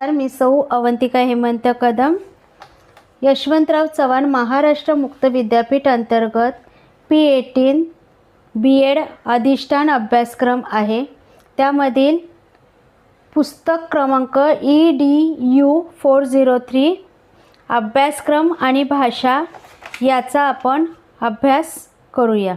तर मी सौ अवंतिका हेमंत कदम. यशवंतराव चव्हाण महाराष्ट्र मुक्त विद्यापीठ अंतर्गत पी एटीन बी एड अधिष्ठान अभ्यासक्रम आहे. त्यामधील पुस्तक क्रमांक E D U four zero three अभ्यासक्रम आणि भाषा याचा आपण अभ्यास करूया.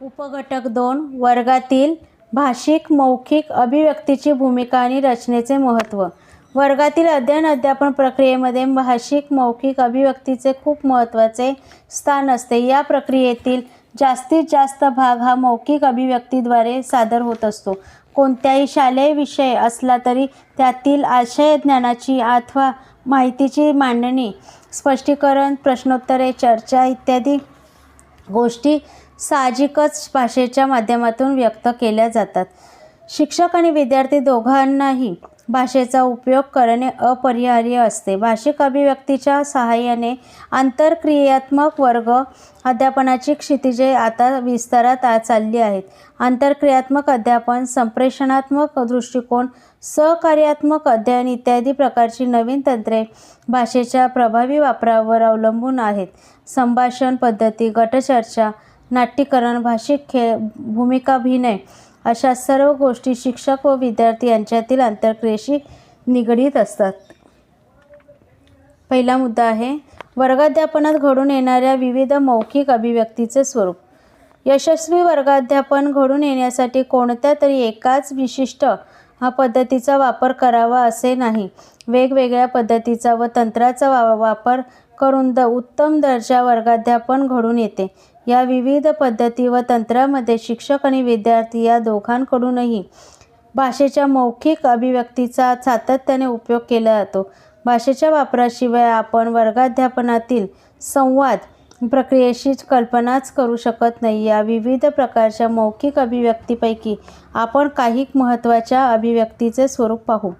उपघटक दोन वर्गातील भाषिक मौखिक अभिव्यक्तीची भूमिका आणि रचनेचे महत्त्व. वर्गातील अध्ययन अध्यापन प्रक्रियेमध्ये भाषिक मौखिक अभिव्यक्तीचे खूप महत्त्वाचे स्थान असते. या प्रक्रियेतील जास्तीत जास्त भाग हा मौखिक अभिव्यक्तीद्वारे सादर होत असतो. कोणत्याही शालेय विषय असला तरी त्यातील आशय ज्ञानाची अथवा माहितीची मांडणी स्पष्टीकरण प्रश्नोत्तरे चर्चा इत्यादी गोष्टी साहजिकच भाषेच्या माध्यमातून व्यक्त केल्या जातात. शिक्षक आणि विद्यार्थी दोघांनाही भाषेचा उपयोग करणे अपरिहार्य असते. भाषिक अभिव्यक्तीच्या सहाय्याने आंतरक्रियात्मक वर्ग अध्यापनाची क्षितिजे आता विस्तारात आ चालली आहेत. आंतरक्रियात्मक अध्यापन संप्रेषणात्मक दृष्टिकोन सहकार्यात्मक अध्ययन इत्यादी प्रकारची नवीन तंत्रे भाषेच्या प्रभावी वापरावर अवलंबून आहेत. संभाषण पद्धती गटचर्चा नाट्यकरण भाषिक खेळ भूमिकाभिनय अशा सर्व गोष्टी शिक्षक व विद्यार्थी यांच्यातील आंतरक्रियेशी निगडीत असतात. पहिला मुद्दा आहे वर्गाध्यापनात घडून येणाऱ्या विविध मौखिक अभिव्यक्तीचे स्वरूप. यशस्वी वर्गाध्यापन घडून येण्यासाठी कोणत्या तरी एकाच विशिष्ट हा पद्धतीचा वापर करावा असे नाही. वेगवेगळ्या पद्धतीचा व तंत्राचा वा वापर करून द उत्तम दर्जा वर्गाध्यापन घडून येते. या विविध पद्धती व तंत्रामध्ये शिक्षक आणि विद्यार्थी या दोघांकडूनही भाषेच्या मौखिक अभिव्यक्तीचा सातत्याने उपयोग केला जातो. भाषेच्या वापराशिवाय आपण वर्गाध्यापनातील संवाद प्रक्रियेशी कल्पनाच करू शकत नाही. या विविध प्रकारच्या मौखिक अभिव्यक्तीपैकी आपण काही महत्त्वाच्या अभिव्यक्तीचे स्वरूप पाहू.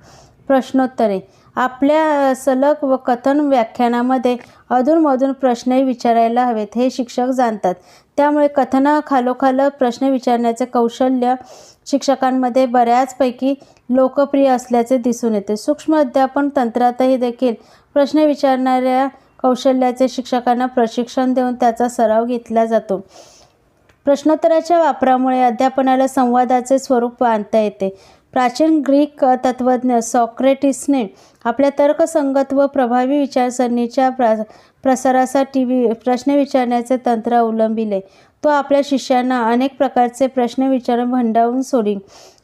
प्रश्नोत्तरे. आपल्या सलग व कथन व्याख्यानामध्ये अधूनमधून प्रश्नही विचारायला हवेत हे शिक्षक जाणतात. त्यामुळे कथनाखालोखाल प्रश्न विचारण्याचे कौशल्य शिक्षकांमध्ये बऱ्याचपैकी लोकप्रिय असल्याचे दिसून येते. सूक्ष्म अध्यापन तंत्रातही देखील प्रश्न विचारणाऱ्या कौशल्याचे शिक्षकांना प्रशिक्षण देऊन त्याचा सराव घेतला जातो. प्रश्नोत्तराच्या वापरामुळे अध्यापनाला संवादाचे स्वरूप आणता येते. प्राचीन ग्रीक तत्त्वज्ञ सॉक्रेटिसने आपल्या तर्कसंगत व प्रभावी विचारसरणीच्या प्रा प्रसारासाठी वि प्रश्न विचारण्याचे तंत्र अवलंबिले. तो आपल्या शिष्यांना अनेक प्रकारचे प्रश्न विचारून भंडावून सोडी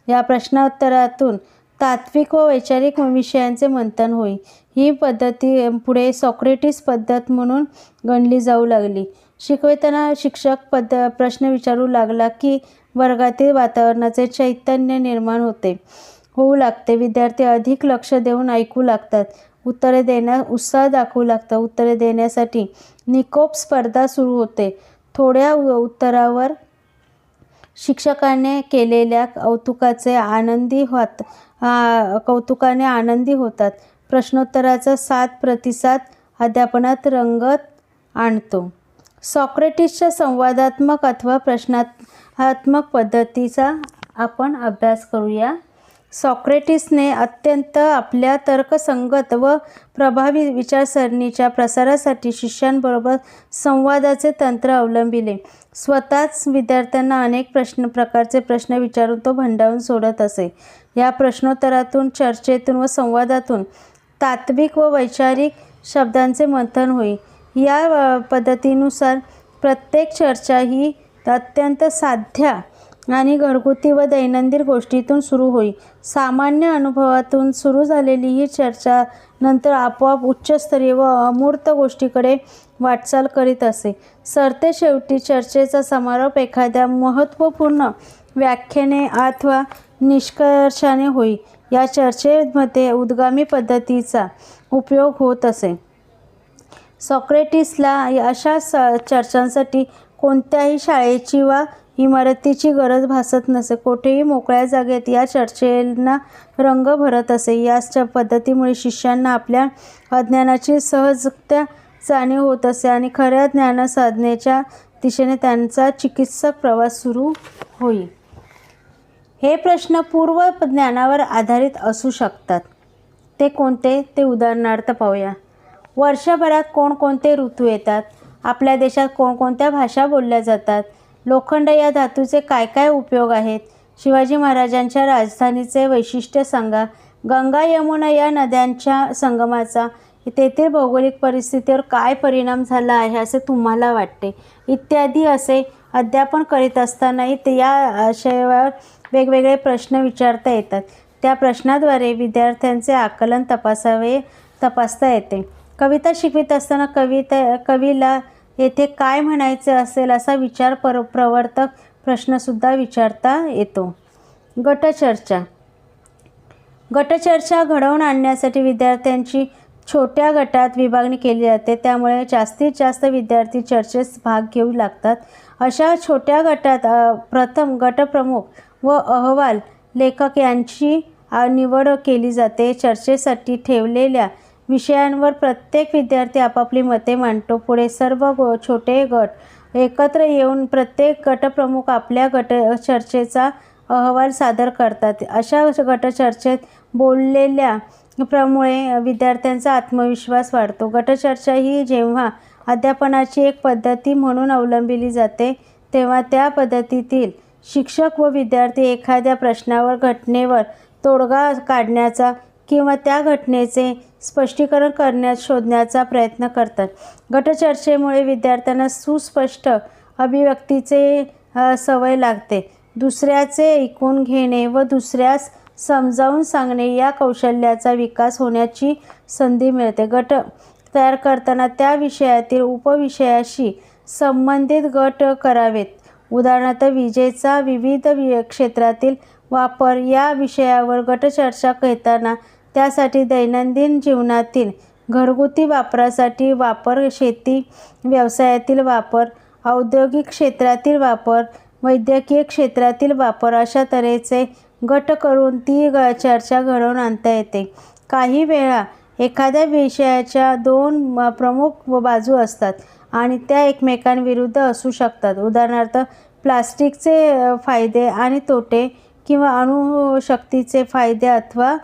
या प्रश्नोत्तरातून तात्विक व वैचारिक विषयांचे मंथन होई ही पद्धती पुढे सॉक्रेटिस पद्धत म्हणून गणली जाऊ लागली. शिकवताना शिक्षक पद प्रश्न विचारू लागला की वर्गातील वातावरणाचे चैतन्य निर्माण होते. होऊ लागते. विद्यार्थी अधिक लक्ष देऊन ऐकू लागतात. उत्तरे देण्यास उत्साह दाखवू लागतात. उत्तरे देण्यासाठी निकोप स्पर्धा सुरू होते. थोड्या उत्तरावर शिक्षकाने केलेल्या कौतुकाचे आनंदी होत कौतुकाने आनंदी होतात. प्रश्नोत्तराचा सात प्रतिसाद अध्यापनात रंगत आणतो. सॉक्रेटिसच्या संवादात्मक अथवा प्रश्नात आत्मक पद्धतीचा आपण अभ्यास करूया. सॉक्रेटिसने अत्यंत आपल्या तर्कसंगत व प्रभावी विचारसरणीच्या प्रसारासाठी शिष्यांबरोबर संवादाचे तंत्र अवलंबिले. स्वतःच विद्यार्थ्यांना अनेक प्रश्न प्रकारचे प्रश्न विचारून तो भंडावून सोडत असे. या प्रश्नोत्तरातून चर्चेतून व संवादातून तात्विक व वैचारिक शब्दांचे मंथन होई. या पद्धतीनुसार प्रत्येक चर्चा ही अत्यंत साध्या आणि घरगुती व दैनंदिन गोष्टीतून सुरू होई. सामान्य अनुभवातून सुरू झालेली ही चर्चा नंतर आपोआप उच्चस्तरीय व अमूर्त गोष्टीकडे वाटचाल करीत असे. सरते शेवटी चर्चेचा समारोप एखाद्या महत्त्वपूर्ण व्याख्याने अथवा निष्कर्षाने होई. या चर्चेमध्ये उद्गामी पद्धतीचा उपयोग होत असे. सॉक्रेटिसला अशा स चर्चांसाठी कोणत्याही शाळेची वा इमारतीची गरज भासत नसे. कोठेही मोकळ्या जागेत या चर्चेंना रंग भरत असे. याच्या पद्धतीमुळे शिष्यांना आपल्या अज्ञानाची सहजत्या जाणीव होत असे आणि खऱ्या ज्ञानसाधनेच्या दिशेने त्यांचा चिकित्सक प्रवास सुरू होईल. हे प्रश्न पूर्व ज्ञानावर आधारित असू शकतात. ते कोणते? ते उदाहरणार्थ पाहूया. वर्षभरात कोणकोणते ऋतू येतात? आपल्या देशात कोणकोणत्या भाषा बोलल्या जातात? लोखंड या धातूचे काय काय उपयोग आहेत? शिवाजी महाराजांच्या राजधानीचे वैशिष्ट्य सांगा. गंगा यमुना या नद्यांच्या संगमाचा तेथील भौगोलिक परिस्थितीवर काय परिणाम झाला आहे असे तुम्हाला वाटते? इत्यादी असे अध्यापन करीत असतानाही ते या आशयावर वेगवेगळे प्रश्न विचारता येतात. त्या प्रश्नाद्वारे विद्यार्थ्यांचे आकलन तपासावे तपासता येते. कविता शिकवित असताना कविता कवीला येथे काय म्हणायचे असेल असा विचार पर प्रवर्तक प्रश्नसुद्धा विचारता येतो. गटचर्चा. गटचर्चा घडवून आणण्यासाठी विद्यार्थ्यांची छोट्या गटात विभागणी केली जाते. त्यामुळे जास्तीत जास्त विद्यार्थी चर्चेस भाग घेऊ लागतात. अशा छोट्या गटात प्रथम गटप्रमुख व अहवाल लेखक यांची निवड केली जाते. चर्चेसाठी ठेवलेल्या विषयांवर प्रत्येक विद्यार्थी आपापली मते मांडतो. पुढे सर्व गो छोटे गट एकत्र येऊन प्रत्येक गटप्रमुख आपल्या गट चर्चेचा अहवाल सादर करतात. अशा गटचर्चेत बोललेल्या प्रमुळे विद्यार्थ्यांचा आत्मविश्वास वाढतो. गटचर्चा ही जेव्हा अध्यापनाची एक पद्धती म्हणून अवलंबिली जाते तेव्हा त्या पद्धतीतील शिक्षक व विद्यार्थी एखाद्या प्रश्नावर घटनेवर तोडगा काढण्याचा किंवा त्या घटनेचे स्पष्टीकरण करण्यात शोधण्याचा प्रयत्न करतात. गटचर्चेमुळे विद्यार्थ्यांना सुस्पष्ट अभिव्यक्तीचे सवय लागते. दुसऱ्याचे ऐकून घेणे व दुसऱ्यास समजावून सांगणे या कौशल्याचा विकास होण्याची संधी मिळते. गट तयार करताना त्या विषयातील उपविषयाशी संबंधित गट करावेत. उदाहरणार्थ विजेचा विविध वि क्षेत्रातील वापर या विषयावर गटचर्चा घेताना त्यासाठी दैनंदिन जीवनातील घरगुती वापरासाठी वापर शेती व्यवसायातील वापर औद्योगिक क्षेत्रातील वापर वैद्यकीय क्षेत्रातील वापर अशा तऱ्हेचे गट करून ती ग चर्चा घडवून आणता येते. काही वेळा एखाद्या विषयाच्या दोन प्रमुख बाजू असतात आणि त्या एकमेकांविरुद्ध असू शकतात. उदाहरणार्थ प्लास्टिकचे फायदे आणि तोटे किंवा अणुशक्तीचे फायदे अथवा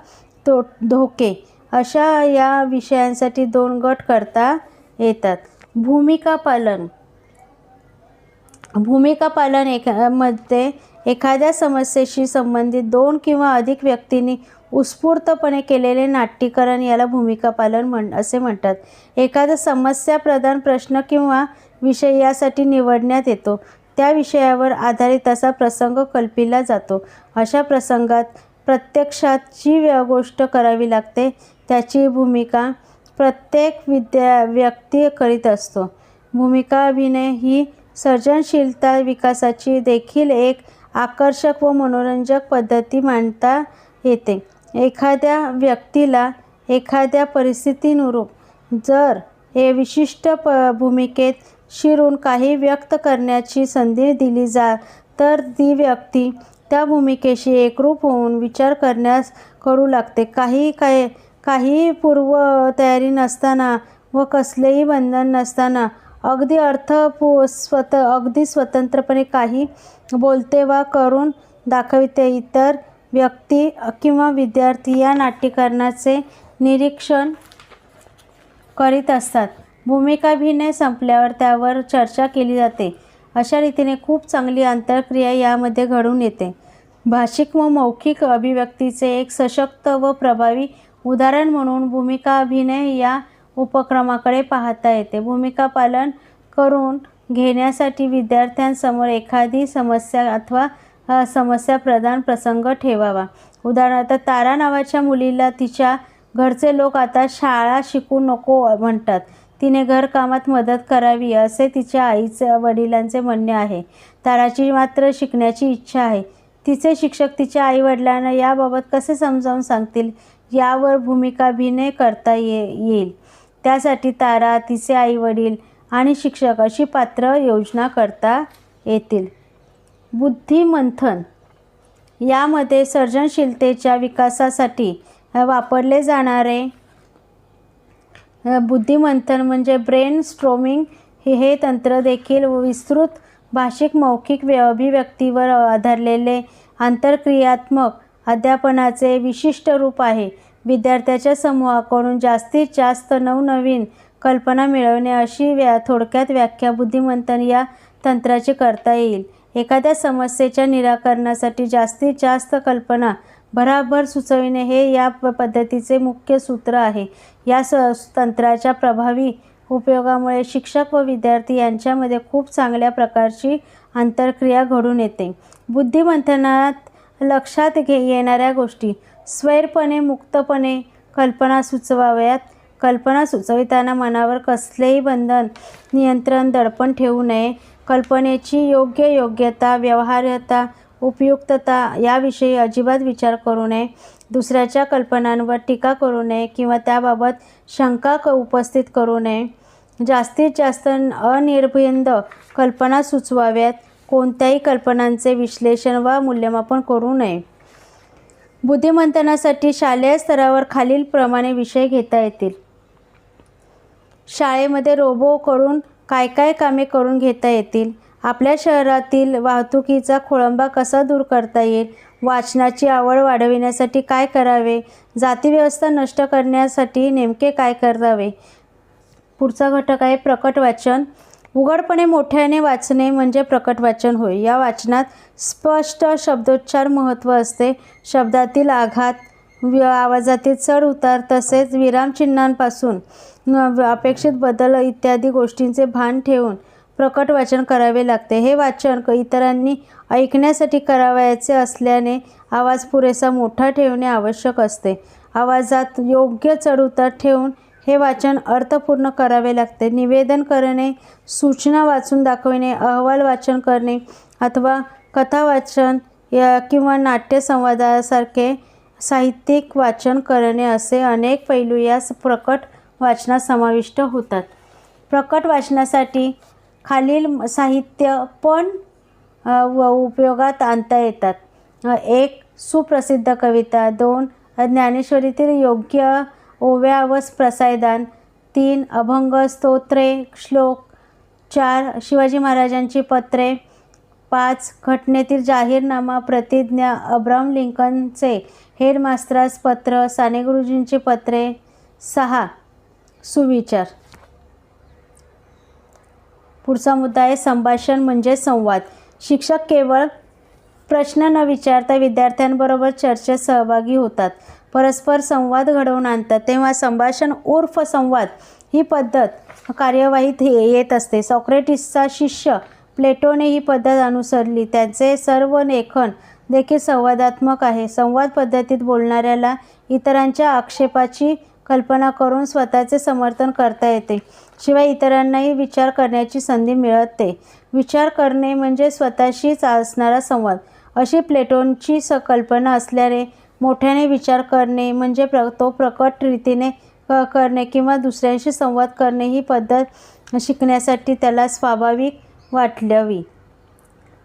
तो धोके अशा या विषयांसाठी दोन गट करता येतात. भूमिका पालन. भूमिका पालन एक मध्ये एखाद्या समस्येशी संबंधित दोन किंवा अधिक व्यक्तींनी उत्स्फूर्तपणे केलेले नाट्यकरण याला भूमिका पालन म्हण असे म्हणतात. एखादा समस्या प्रधान प्रश्न किंवा विषय यासाठी निवडण्यात येतो. त्या विषयावर आधारित असा प्रसंग कल्पिला जातो. अशा प्रसंगात प्रत्यक्षात जी गोष्ट करावी लागते. त्याची भूमिका प्रत्येक विद्या व्यक्ती करीत असतो. भूमिका अभिनय ही सर्जनशीलता विकासाची देखील एक आकर्षक व मनोरंजक पद्धती मांडता येते. एखाद्या व्यक्तीला एखाद्या परिस्थितीनुरूप जर हे विशिष्ट प भूमिकेत शिरून काही व्यक्त करण्याची संधी दिली जा तर ती व्यक्ती त्या भूमिकेशी एकरूप होऊन विचार करण्यास करू लागते. काही काय काही पूर्व तयारी नसताना व कसलेही बंधन नसताना अगदी अर्थपू स्वत अगदी स्वतंत्रपणे काही बोलते वा करून दाखविते. इतर व्यक्ती किंवा विद्यार्थी या नाट्यकरणाचे निरीक्षण करीत असतात. भूमिकाभिनय संपल्यावर त्यावर चर्चा केली जाते. अशा रीतीने खूप चांगली आंतरक्रिया यामध्ये घडून येते. भाषिक व मौखिक अभिव्यक्तीचे एक सशक्त व प्रभावी उदाहरण म्हणून भूमिका अभिनय या उपक्रमाकडे पाहता येते. भूमिका पालन करून घेण्यासाठी विद्यार्थ्यांसमोर एखादी समस्या अथवा समस्या प्रधान प्रसंग ठेवावा. उदाहरणार्थ तारा नावाच्या मुलीला तिच्या घरचे लोक आता शाळा शिकू नको म्हणतात. तिने घरकामात मदत करावी असे तिच्या आईचे वडिलांचे म्हणणे आहे. ताराची मात्र शिकण्याची इच्छा आहे. तिचे शिक्षक तिच्या आईवडिलांना याबाबत कसे समजावून सांगतील? यावर भूमिकाभिनय करता ये येईल. त्यासाठी तारा तिचे आईवडील आणि शिक्षक अशी पात्र योजना करता येतील. बुद्धिमंथन. यामध्ये सर्जनशीलतेच्या विकासासाठी वापरले जाणारे बुद्धिमंथन म्हणजे ब्रेन स्ट्रोमिंग. हे तंत्र देखील विस्तृत भाषिक मौखिक व्य अभिव्यक्तीवर आधारलेले आंतरक्रियात्मक अध्यापनाचे विशिष्ट रूप आहे. विद्यार्थ्याच्या समूहाकडून जास्तीत जास्त नवनवीन कल्पना मिळवणे अशी व्या थोडक्यात व्याख्या बुद्धिमंथन या तंत्राची करता येईल. एखाद्या समस्येच्या निराकरणासाठी जास्तीत जास्त कल्पना भराभर सुचविणे हे या प पद्धतीचे मुख्य सूत्र आहे. या स तंत्राच्या प्रभावी उपयोगामुळे शिक्षक व विद्यार्थी यांच्यामध्ये खूप चांगल्या प्रकारची आंतरक्रिया घडून येते. बुद्धिमंथनात लक्षात घे येणाऱ्या गोष्टी. स्वैरपणे मुक्तपणे कल्पना सुचवाव्यात. कल्पना सुचविताना मनावर कसलेही बंधन नियंत्रण दडपण ठेवू नये. कल्पनेची योग्य योग्यता व्यवहार्यता उपयुक्तता याविषयी अजिबात विचार करू नये. दुसऱ्याच्या कल्पनांवर टीका करू नये किंवा त्याबाबत शंका क उपस्थित करू नये. जास्तीत जास्त अनिर्भिंद कल्पना सुचवाव्यात. कोणत्याही कल्पनांचे विश्लेषण वा मूल्यमापन करू नये. बुद्धिमंथनासाठी शालेय स्तरावर खालीलप्रमाणे विषय घेता येतील. शाळेमध्ये रोबोकडून काय काय कामे करून घेता येतील? आपल्या शहरातील वाहतुकीचा खोळंबा कसा दूर करता येईल? वाचनाची आवड वाढविण्यासाठी काय करावे? जातीव्यवस्था नष्ट करण्यासाठी नेमके काय करावे? पुढचा घटक आहे प्रकट वाचन. उघडपणे मोठ्याने वाचणे म्हणजे प्रकट वाचन होय. या वाचनात स्पष्ट शब्दोच्चार महत्त्व असते. शब्दातील आघात आवाजातील चढ उतार तसेच विरामचिन्हांपासून अपेक्षित बदल इत्यादी गोष्टींचे भान ठेवून प्रकट वाचन करावे लागते. हे वाचन इतरांनी ऐकण्यासाठी करावयाचे असल्याने आवाज पुरेसा मोठा ठेवणे आवश्यक असते. आवाजात योग्य चढउतार ठेवून हे वाचन अर्थपूर्ण करावे लागते. निवेदन करणे सूचना वाचून दाखविणे अहवाल वाचन करणे अथवा कथा वाचन या किंवा नाट्यसंवादासारखे साहित्यिक वाचन करणे असे अनेक पैलू या प्रकट वाचनात समाविष्ट होतात. प्रकट वाचनासाठी खालील साहित्य पण व उपयोगात आणता येतात. एक सुप्रसिद्ध कविता दोन ज्ञानेश्वरीतील योग्य ओव्या प्रसायदान. तीन अभंग स्तोत्रे श्लोक. चार शिवाजी महाराजांची पत्रे. पाच घटनेतील जाहीरनामा प्रतिज्ञा अब्राम लिंकनचे हेडमास्त्रास पत्र साने गुरुजींची पत्रे. सहा सुविचार. पुढचा मुद्दा आहे संभाषण म्हणजे संवाद. शिक्षक केवळ प्रश्न न विचारता विद्यार्थ्यांबरोबर चर्चेत सहभागी होतात. परस्पर संवाद घडवून आणतात तेव्हा संभाषण उर्फ संवाद ही पद्धत कार्यवाहीत हे- येत असते. सॉक्रेटिसचा शिष्य प्लेटोने ही पद्धत अनुसरली. त्यांचे सर्व लेखन देखील संवादात्मक आहे. संवाद पद्धतीत बोलणाऱ्याला इतरांच्या आक्षेपाची कल्पना करून स्वतःचे समर्थन करता येते. शिवाय इतरांनाही विचार करण्याची संधी मिळते. विचार करणे म्हणजे स्वतःशीच असणारा संवाद. अशी प्लेटोनची स कल्पना असल्याने मोठ्याने विचार करणे म्हणजे प्र तो प्रकट रीतीने क- करणे किंवा दुसऱ्यांशी संवाद करणे ही पद्धत शिकण्यासाठी त्याला स्वाभाविक वाटल्यावी.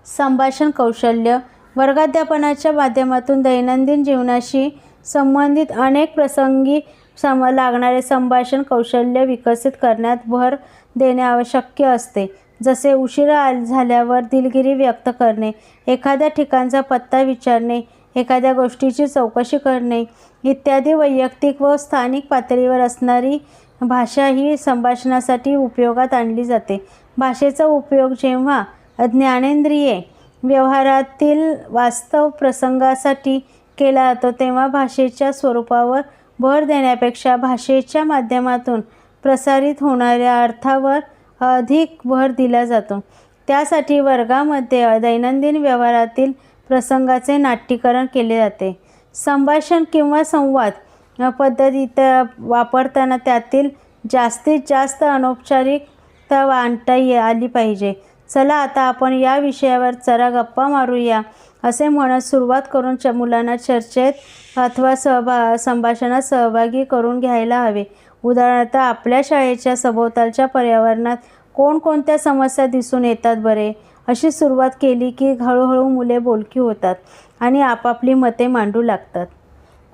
संभाषण कौशल्य वर्गाध्यापनाच्या माध्यमातून दैनंदिन जीवनाशी संबंधित अनेक प्रसंगी सम लागणारे संभाषण कौशल्य विकसित करण्यात भर देणे आवश्यक असते. जसे उशिरा आल- झाल्यावर दिलगिरी व्यक्त करणे एखाद्या ठिकाणचा पत्ता विचारणे एखाद्या गोष्टीची चौकशी करणे इत्यादी वैयक्तिक व स्थानिक पातळीवर असणारी भाषा ही संभाषणासाठी उपयोगात आणली जाते. भाषेचा उपयोग जेव्हा ज्ञानेंद्रिये व्यवहारातील वास्तव प्रसंगासाठी केला जातो तेव्हा भाषेच्या स्वरूपावर भर देण्यापेक्षा भाषेच्या माध्यमातून प्रसारित होणाऱ्या अर्थावर अधिक भर दिला जातो. त्यासाठी वर्गामध्ये दैनंदिन व्यवहारातील प्रसंगाचे नाट्यीकरण केले जाते. संभाषण किंवा संवाद पद्धतीत वापरताना त्यातील जास्तीत जास्त अनौपचारिकता आणता ये आली पाहिजे. चला आता आपण या विषयावर जरा गप्पा मारूया असे म्हणत सुरुवात करून च मुलांना चर्चेत अथवा सहभा संभाषणात सहभागी करून घ्यायला हवे. उदाहरणार्थ आपल्या शाळेच्या सभोवतालच्या पर्यावरणात कोणकोणत्या समस्या दिसून येतात बरे? अशी सुरुवात केली की हळूहळू मुले बोलकी होतात आणि आपापली मते मांडू लागतात.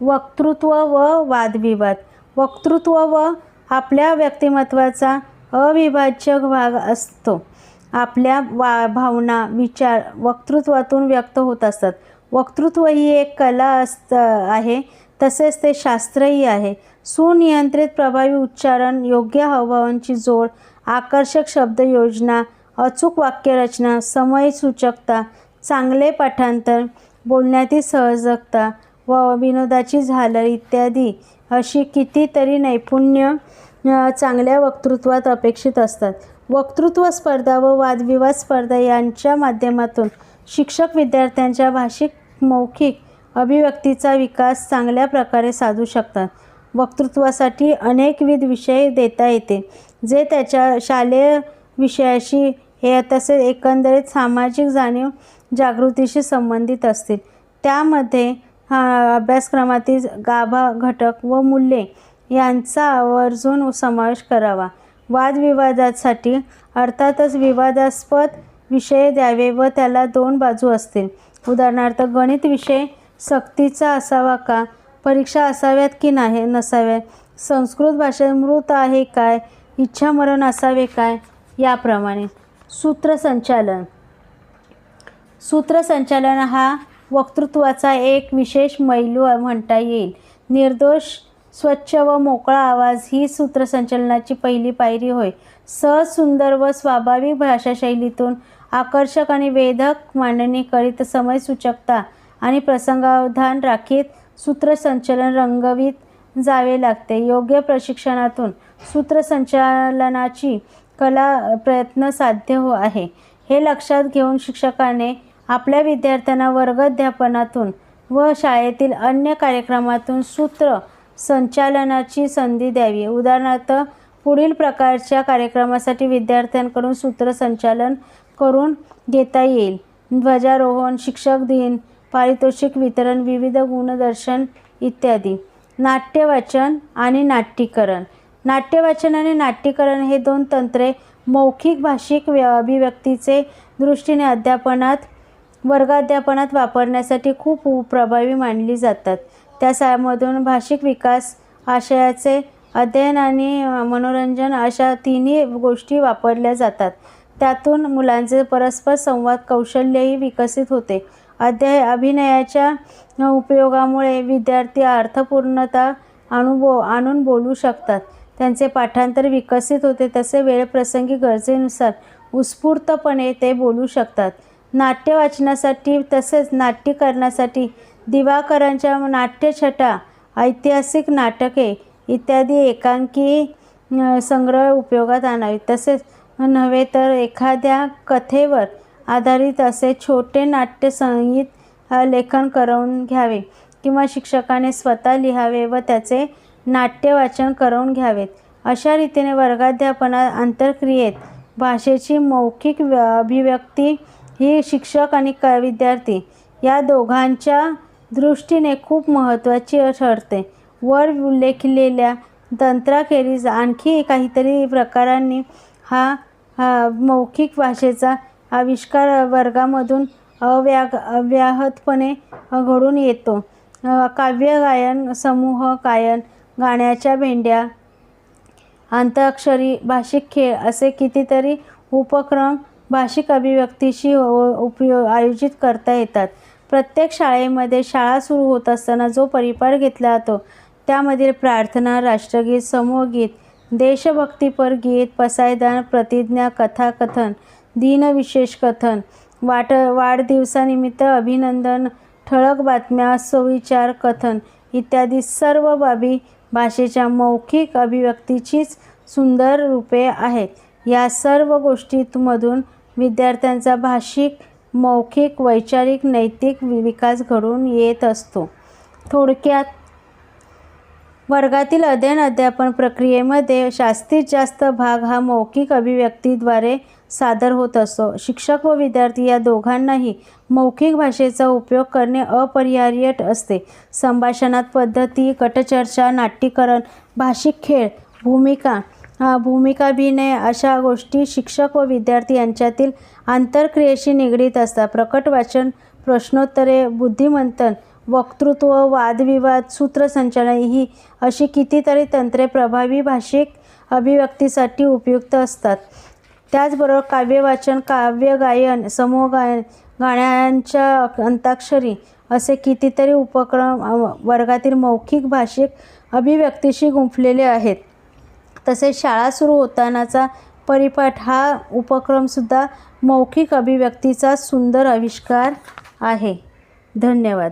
वक्तृत्व व वादविवाद. वक्तृत्व व आपल्या व्यक्तिमत्वाचा अविभाज्य भाग असतो. आपल्या वा भावना विचार वक्तृत्वातून व्यक्त होत असतात. वक्तृत्व ही एक कला असत आहे. तसेच ते शास्त्रही आहे. सुनियंत्रित प्रभावी उच्चारण योग्य हावभावांची जोड आकर्षक शब्दयोजना अचूक वाक्यरचना समयसूचकता चांगले पाठांतर बोलण्यातील सहजकता व विनोदाची झालर इत्यादी अशी कितीतरी नैपुण्य चांगल्या वक्तृत्वात अपेक्षित असतात. वक्तृत्व स्पर्धा व वादविवाद स्पर्धा यांच्या माध्यमातून शिक्षक विद्यार्थ्यांच्या भाषिक मौखिक अभिव्यक्तीचा विकास चांगल्या प्रकारे साधू शकतात. वक्तृत्वासाठी अनेकविध विषय देता येते जे त्याच्या शालेय विषयाशी हे तसेच एकंदरीत सामाजिक जाणीव जागृतीशी संबंधित असतील त्यामध्ये हा अभ्यासक्रमातील गाभा घटक व मूल्ये यांचा आवर्जून समावेश करावा. वादविवादासाठी अर्थातच विवादास्पद विषय द्यावे व त्याला दोन बाजू असतील. उदाहरणार्थ गणित विषय सक्तीचा असावा का? परीक्षा असाव्यात की नाही? नसाव्यात. संस्कृत भाषेत मृत आहे काय? इच्छामरण असावे काय? याप्रमाणे. सूत्रसंचालन. सूत्रसंचालन हा वक्तृत्वाचा एक विशेष मैलू म्हणता येईल. निर्दोष स्वच्छ व मोकळा आवाज ही सूत्रसंचलनाची पहिली पायरी होय. सहज सुंदर व स्वाभाविक भाषाशैलीतून आकर्षक आणि वेधक मांडणी करीत समयसूचकता आणि प्रसंगावधान राखीत सूत्रसंचलन रंगवीत जावे लागते. योग्य प्रशिक्षणातून सूत्रसंचालनाची कला प्रयत्न साध्य हो आहे. हे लक्षात घेऊन शिक्षकाने आपल्या विद्यार्थ्यांना वर्गाध्यापनातून व शाळेतील अन्य कार्यक्रमातून सूत्र संचालनाची संधी द्यावी. उदाहरणार्थ पुढील प्रकारच्या कार्यक्रमासाठी विद्यार्थ्यांकडून सूत्रसंचालन करून घेता येईल. ध्वजारोहण शिक्षक दिन पारितोषिक वितरण विविध गुणदर्शन इत्यादी. नाट्यवाचन आणि नाट्यीकरण. नाट्यवाचन आणि नाट्यीकरण हे दोन तंत्रे मौखिक भाषिक अभिव्यक्तीचे दृष्टीने अध्यापनात वर्गाध्यापनात वापरण्यासाठी खूप प्रभावी मानली जातात. त्यामधून भाषिक विकास आशयाचे अध्ययन आणि मनोरंजन अशा तिन्ही गोष्टी वापरल्या जातात. त्यातून मुलांचे परस्पर संवाद कौशल्यही विकसित होते. अध्याय अभिनयाच्या उपयोगामुळे विद्यार्थी अर्थपूर्णता अनुभव आणून बोलू शकतात. त्यांचे पाठांतर विकसित होते तसे वेळप्रसंगी गरजेनुसार उत्स्फूर्तपणे ते बोलू शकतात. नाट्य वाचनासाठी तसेच नाट्यीकरणासाठी दिवाकरांच्या नाट्यछटा ऐतिहासिक नाटके इत्यादी एकांकी संग्रह उपयोगात आणावे. तसेच नव्हे तर एखाद्या कथेवर आधारित असे छोटे नाट्यसंगीत लेखन करून घ्यावे किंवा शिक्षकाने स्वतः लिहावे व त्याचे नाट्यवाचन करून घ्यावेत. अशा रीतीने वर्गाध्यापनात आंतरक्रियेत भाषेची मौखिक व्य- अभिव्यक्ती ही शिक्षक आणि क विद्यार्थी या दोघांच्या दृष्टीने खूप महत्त्वाची ठरते. वर उल्लेखलेल्या तंत्राखेरीज आणखी काहीतरी प्रकारांनी हा हा मौखिक भाषेचा आविष्कार वर्गामधून अव्याग अव्याहतपणे घडून येतो. काव्यगायन काव्य गायन समूह गायन गाण्याच्या भेंड्या अंताक्षरी भाषिक खेळ असे कितीतरी उपक्रम भाषिक अभिव्यक्तीशी उपयोग आयोजित करता येतात. प्रत्येक शाळेमध्ये शाळा सुरू होत असताना जो परिपाठ घेतला जातो त्यामधील प्रार्थना राष्ट्रगीत समूहगीत देशभक्तीपर गीत पसायदान प्रतिज्ञा कथाकथन दिनविशेष कथन वाट वाढदिवसानिमित्त अभिनंदन ठळक बातम्या सुविचार कथन इत्यादी सर्व बाबी भाषेच्या मौखिक अभिव्यक्तीचीच सुंदर रूपे आहेत. या सर्व गोष्टींमधून विद्यार्थ्यांचा भाषिक मौखिक वैचारिक नैतिक विकास घडून येत असतो. थोडक्यात वर्गातील अध्ययन अध्यापन प्रक्रियेमध्ये जास्तीत जास्त भाग हा मौखिक अभिव्यक्तीद्वारे सादर होत असतो शिक्षक व विद्यार्थी या दोघांनाही मौखिक भाषेचा उपयोग करणे अपरिहार्य असते. संभाषणात पद्धती गटचर्चा नाट्यीकरण भाषिक खेळ भूमिका भूमिकाभिनय अशा गोष्टी शिक्षक व विद्यार्थी यांच्यातील आंतरक्रियेशी निगडीत असतात. प्रकट वाचन प्रश्नोत्तरे बुद्धिमंथन वक्तृत्व वादविवाद सूत्रसंचलन ही अशी कितीतरी तंत्रे प्रभावी भाषिक अभिव्यक्तीसाठी उपयुक्त असतात. त्याचबरोबर काव्यवाचन काव्यगायन समूह गायन गाण्यांच्या अंताक्षरी असे कितीतरी उपक्रम वर्गातील मौखिक भाषिक अभिव्यक्तीशी गुंफलेले आहेत. तसेच शाळा सुरू होतानाचा परिपाठ हा उपक्रमसुद्धा मौखिक अभिव्यक्तीचा सुंदर आविष्कार आहे. धन्यवाद.